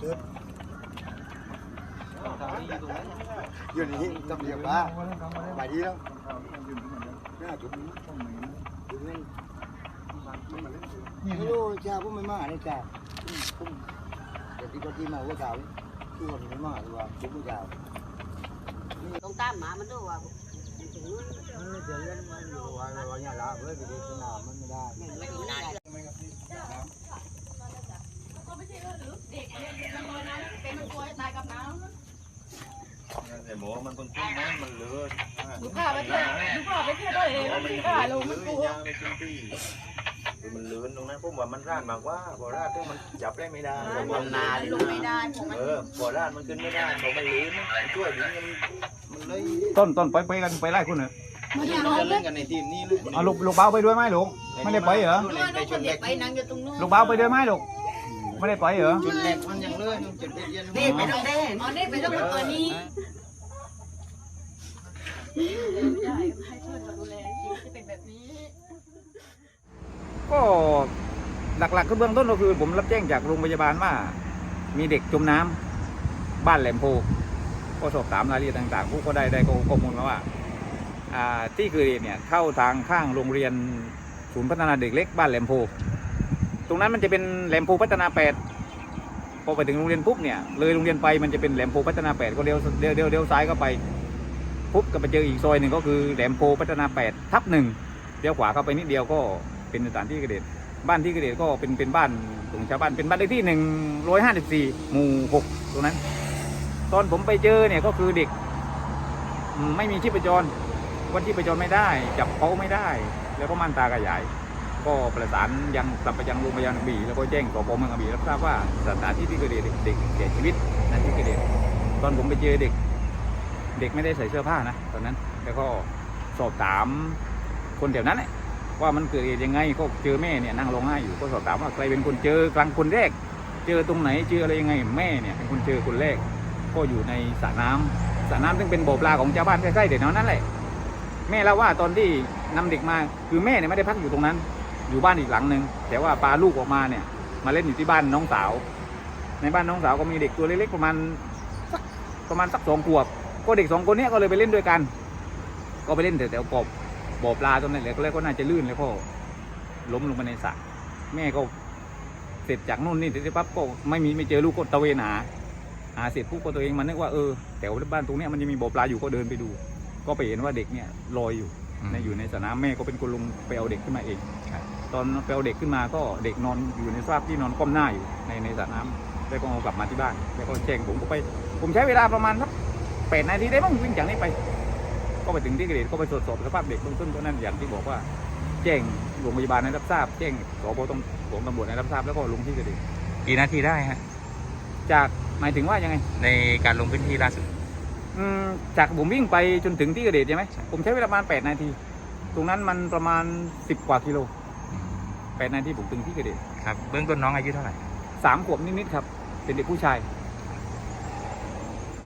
เติร์ดอยู่นี่ตำเรียบว่าไปดีแล้วน่าจุดนี้จุดนี้ไม่รู้จ้าพวกไม่มาเนี่ยจ้าผมเดี๋ยวที่ก็ที่มาว่าสาวที่วันไม่มาหรือว่าจุดผู้สาวต้องตามหมามันด้วยว่าถึงนู้นเออเดี๋ยวเรื่องมันอยู่ว่าว่าอย่าละเว้ยไปดูสนามมันไม่ได้ ไม่ถึงนาน แต่หมอมันต้องกินน้ำมันเหลือลูกค้าไปเที่ยวลูกค้าไปเที่ยวได้เองมันมีค่าลงมันกลัวยาไปกินที่คือมันเลือนตรงนั้นผมว่ามันราดมากกว่าพอราดถึงมันจับได้ไม่ได้แต่มันนานลงไม่ได้ผมมันเออพอราดมันขึ้นไม่ได้บอกมันเลือนมันช่วยดึงมันมันเลยต้นต้นไปไปกันไปไล่คุณเหรอมันนี่ยังมันเอาจะเลเล่ยนกันในทีมนี้เลยเอาลูกลูกเบ้าไปด้วยไหมลูกไม่ได้ไปเหรอนู้นนู้นคนเด็กไปนั่งอยู่ตรงนู้นลูกเบ้าไปด้วยไหมลูกไม่ได้ไปเหรอจุดแรกมันยังเลื่อนจุดเย็นนี่ไปต้องเด้อ๋อนี่ไปต้องตัวนี้ ให้ช่วยกันดูแลจริงที่เป็นแบบนี้ ก็หลักๆคือเบื้องต้นก็คือผมรับแจ้งจากโรงพยาบาลว่า มีเด็กจมน้ำบ้านแหลมโพก็สอบถามรายละเอียดต่างๆผู้ก็ได้ได้ข้อมูลมาว่าที่เกิดเหตุเนี่ยเข้าทางข้างโรงเรียนศูนย์พัฒนาเด็กเล็กบ้านแหลมโพตรงนั้นมันจะเป็นแหลมโพพัฒนาแปดพอไปถึงโรงเรียนปุ๊บเนี่ยเลยโรงเรียนไปมันจะเป็นแหลมโพพัฒนาแปดก็เลี้ยวเลี้ยวเลี้ยวซ้ายเข้าไป ปุ๊บก็ไปเจออีกซอยหนึ่งก็คือแหลมโพพัฒนาแปดทับหนึ่งเลี้ยวขวาเข้าไปนิดเดียวก็เป็นสถานที่เกิดเหตุบ้านที่เกิดเหตุก็เป็นเป็นบ้านของชาวบ้านเป็นบ้านเลขที่หนึ่งร้อยห้าสิบสี่หมู่หกตรงนั้น ตอนผมไปเจอเนี่ยก็คือเด็ก ไม่มีชีพจรวันชีพจรไม่ได้ จับเขาไม่ได้ แล้วก็ม่านตากระยาย ก็ประสานยังกลับไปยังโรงพยาบาลกระบี่ แล้วก็แจ้งสพเมืองกระบี่รับทราบว่าสถานที่ที่เกิดเหตุเด็กเสียชีวิตในที่เกิดเหตุตอนผมไปเจอเด็ก เด็กไม่ได้ใส่เสื้อผ้านะตอนนั้น แล้วก็สอบถามคนแถวนั้นแหละว่ามันเกิดเหตุยังไงก็เจอแม่เนี่ยนั่งร้องไห้อยู่ก็สอบถามว่าใครเป็นคนเจอกลางคนแรก เจอตรงไหนเจออะไรยังไง แม่เนี่ยเป็นคนเจอคนแรก ก็อยู่ในสระน้ำสระน้ำซึ่งเป็นบ่อปลาของชาวบ้านใกล้ๆเดี๋ยวนั้นแหละแม่เล่าว่าตอนที่นำเด็กมาคือแม่เนี่ยไม่ได้พักอยู่ตรงนั้น อยู่บ้านอีกหลังหนึ่งแต่ว่าปลาลูกออกมาเนี่ย มาเล่นอยู่ที่บ้านน้องสาว ในบ้านน้องสาวก็มีเด็กตัวเล็กๆประมาณสักประมาณสักสองขวบ ก็เด็กสองคนเนี้ยก็เลยไปเล่นด้วยกัน ก็ไปเล่นแถวๆกบบ่อปลาตรงนั้นแหละก็เลยก็น่าจะลื่นแล้วก็ล้มลงไปในสระแม่ก็เสร็จจากนู่นนี่เสร็จปั๊บก็ไม่มีไม่เจอลูกก็ตะเวนหาหาเสร็จปุ๊บก็ตัวเองมันนึกว่าเออแถวบ้านตรงเนี้ยมันจะมีบ่อปลาอยู่ก็เดินไปดู ก็ไปเห็นว่าเด็กเนี่ยลอยอยู่ในอยู่ในสระน้ำแม่ก็เป็นคนลงไปเอาเด็กขึ้นมาเองตอนไปเอาเด็กขึ้นมาก็เด็กนอนอยู่ในสภาพที่นอนก้มหน้าอยู่ในในสระน้ำแล้วก็เอากลับมาที่บ้านแล้วก็แจ้งผมก็ไป ผมใช้เวลาประมาณสัก แปดนาทีได้บ้างวิ่งจากนี้ไป ก็ไปถึงที่เกิดเหตุก็ไปตรวจสอบสภาพเด็กเบื้องต้นก็นั่นอย่างที่บอกว่า แจ้งโรงพยาบาลให้รับทราบ แจ้งสพตของตำรวจให้รับทราบแล้วก็ลงที่เกิดเหตุกี่นาทีได้ฮะจากหมายถึงว่ายังไง ในการลงพื้นที่ล่าสุดอืมจากผมวิ่งไปจนถึงที่เกิดเหตุใช่ไหมผมใช้เวลาประมาณแปดนาที ตรงนั้นมันประมาณสิบกว่ากิโลแปดนาทีผมถึงที่เกิดเหตุครับเบื้องต้นน้องอายุเท่าไหร่สามขวบนิดๆครับเป็นเด็กผู้ชายอ